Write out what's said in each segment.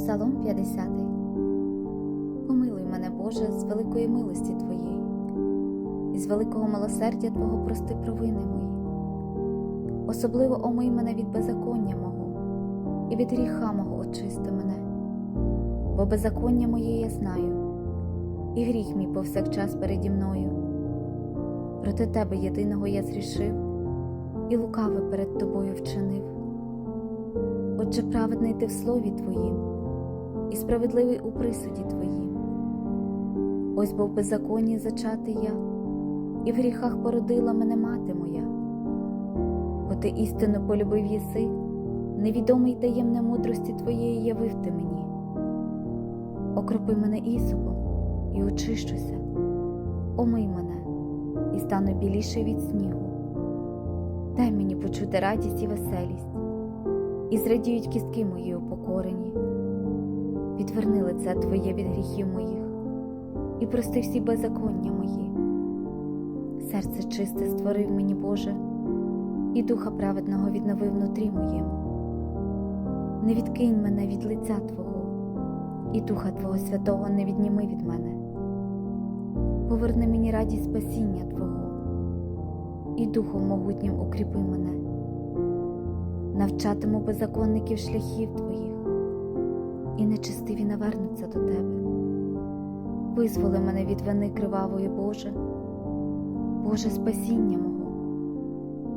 Псалом 50. Помилуй мене, Боже, з великої милості Твоєї, і з великого милосердя Твого прости провини мої. Особливо омий мене від беззаконня мого, і від гріха мого очисти мене, бо беззаконня моє я знаю, і гріх мій повсякчас переді мною. Проти Тебе єдиного я зрішив, і лукаве перед Тобою вчинив. Отже, праведний ти в слові Твоїм, і справедливий у присуді Твоїм. Ось бо в беззаконні зачати я, і в гріхах породила мене мати моя. Бо ти істину полюбив єси, невідомий таємне мудрості Твоєї явив ти мені. Окропи мене ісупом і очищуся, омий мене, і стану біліше від снігу. Дай мені почути радість і веселість і зрадіють кістки мої упокорені. Відверни лице Твоє від гріхів моїх, і прости всі беззаконня мої. Серце чисте створив мені, Боже, і духа праведного віднови внутрі моєму. Не відкинь мене від лиця Твого, і Духа Твого Святого не відніми від мене. Поверни мені радість спасіння Твого, і Духом могутнім укріпи мене навчатиму беззаконників шляхів твоїх, і нечистиві навернуться до тебе. Визволи мене від вини кривавої, Боже, Боже спасіння мого,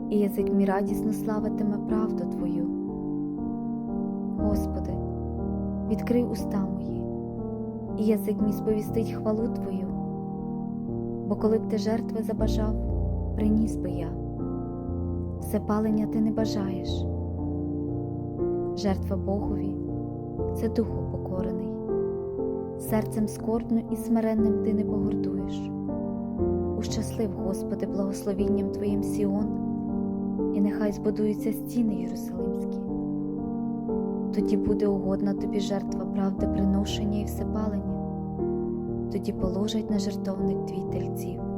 і язик мій радісно славитиме правду Твою. Господи, відкрий уста мої, і язик мій сповістить хвалу Твою, бо коли б ти жертви забажав, приніс би я. Все палення ти не бажаєш. Жертва Богові це духу покорений, серцем скорбно і смиренним ти не погордуєш. Ущаслив, Господи, благословінням Твоїм Сіон, і нехай збудуються стіни Єрусалимські. Тоді буде угодна тобі жертва правди, приношення і всепалення, тоді положать на жертовник твій тельців.